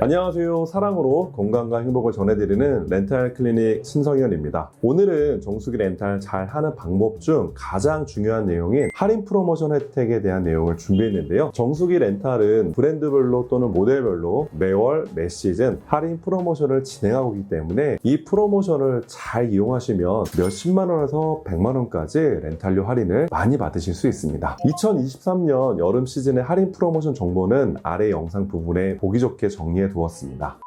안녕하세요. 사랑으로 건강과 행복을 전해드리는 렌탈 클리닉 신성현입니다. 오늘은 정수기 렌탈 잘 하는 방법 중 가장 중요한 내용인 할인 프로모션 혜택에 대한 내용을 준비했는데요. 정수기 렌탈은 브랜드별로 또는 모델별로 매월 매 시즌 할인 프로모션을 진행하고 있기 때문에 이 프로모션을 잘 이용하시면 몇십만 원에서 백만 원까지 렌탈료 할인을 많이 받으실 수 있습니다. 2023년 여름 시즌의 할인 프로모션 정보는 아래 영상 부분에 보기 좋게 정리해 두었습니다.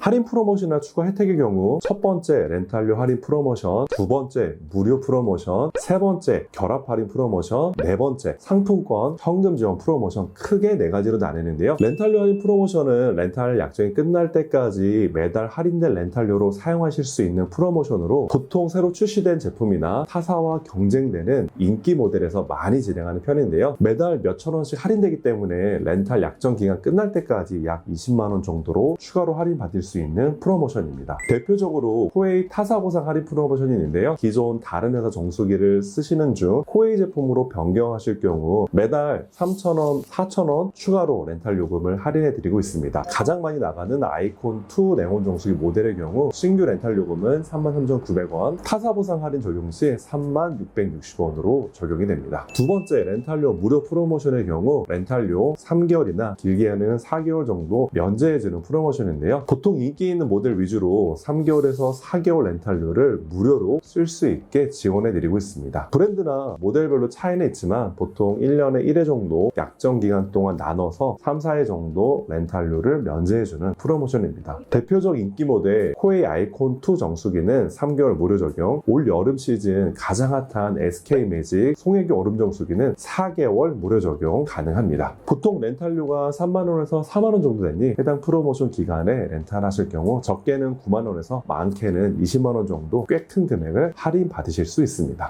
할인 프로모션이나 추가 혜택의 경우 첫 번째 렌탈료 할인 프로모션, 두 번째 무료 프로모션, 세 번째 결합 할인 프로모션, 네 번째 상품권 현금 지원 프로모션 크게 네 가지로 나뉘는데요. 렌탈료 할인 프로모션은 렌탈 약정이 끝날 때까지 매달 할인된 렌탈료로 사용하실 수 있는 프로모션으로 보통 새로 출시된 제품이나 타사와 경쟁되는 인기 모델에서 많이 진행하는 편인데요. 매달 몇천 원씩 할인되기 때문에 렌탈 약정 기간 끝날 때까지 약 20만 원 정도로 추가로 할인 받을 수 있는 프로모션입니다. 대표적으로 코웨이 타사 보상 할인 프로모션이 있는데요. 기존 다른 회사 정수기를 쓰시는 중 코웨이 제품으로 변경하실 경우 매달 3,000원, 4,000원 추가로 렌탈 요금을 할인해 드리고 있습니다. 가장 많이 나가는 아이콘 2 냉온 정수기 모델의 경우 신규 렌탈 요금은 33,900원, 타사 보상 할인 적용 시 36,660원으로 적용이 됩니다. 두 번째 렌탈료 무료 프로모션의 경우 렌탈료 3개월이나 길게는 4개월 정도 면제해주는 프로모션인데요. 보통 인기 있는 모델 위주로 3개월에서 4개월 렌탈료를 무료로 쓸 수 있게 지원해 드리고 있습니다. 브랜드나 모델별로 차이는 있지만 보통 1년에 1회 정도 약정 기간 동안 나눠서 3, 4회 정도 렌탈료를 면제해 주는 프로모션입니다. 대표적 인기 모델 코웨이 아이콘 2 정수기는 3개월 무료 적용, 올 여름 시즌 가장 핫한 SK 매직 송혜교 얼음 정수기는 4개월 무료 적용 가능합니다. 보통 렌탈료가 3만 원에서 4만 원 정도 되니 해당 프로모션 기간에 렌탈 하실 경우 적게는 9만 원에서 많게는 20만 원 정도 꽤 큰 금액을 할인 받으실 수 있습니다.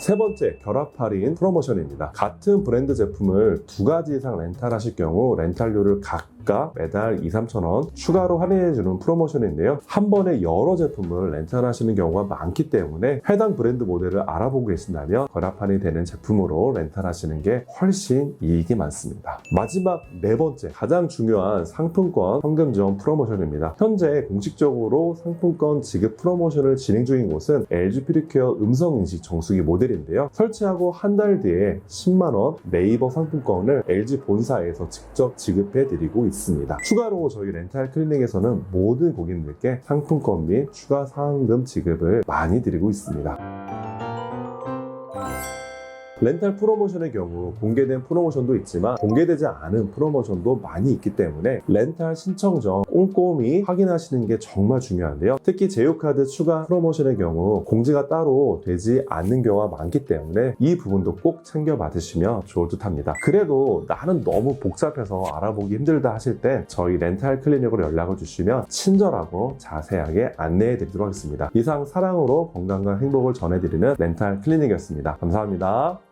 세 번째, 결합 할인 프로모션입니다. 같은 브랜드 제품을 두 가지 이상 렌탈하실 경우 렌탈료를 각 각 매달 2, 3천 원 추가로 할인해주는 프로모션인데요. 한 번에 여러 제품을 렌탈하시는 경우가 많기 때문에 해당 브랜드 모델을 알아보고 계신다면 결합 할인이 되는 제품으로 렌탈하시는 게 훨씬 이익이 많습니다. 마지막 네 번째, 가장 중요한 상품권 현금 지원 프로모션입니다. 현재 공식적으로 상품권 지급 프로모션을 진행 중인 곳은 LG 퓨리케어 음성 인식 정수기 모델인데요. 설치하고 한 달 뒤에 10만 원 네이버 상품권을 LG 본사에서 직접 지급해 드리고 있습니다. 추가로 저희 렌탈 클리닉에서는 모든 고객님들께 상품권 및 추가 상금 지급을 많이 드리고 있습니다. 렌탈 프로모션의 경우 공개된 프로모션도 있지만 공개되지 않은 프로모션도 많이 있기 때문에 렌탈 신청 전 꼼꼼히 확인하시는 게 정말 중요한데요. 특히 제휴카드 추가 프로모션의 경우 공지가 따로 되지 않는 경우가 많기 때문에 이 부분도 꼭 챙겨 받으시면 좋을 듯 합니다. 그래도 나는 너무 복잡해서 알아보기 힘들다 하실 때 저희 렌탈 클리닉으로 연락을 주시면 친절하고 자세하게 안내해 드리도록 하겠습니다. 이상 사랑으로 건강과 행복을 전해드리는 렌탈 클리닉이었습니다. 감사합니다.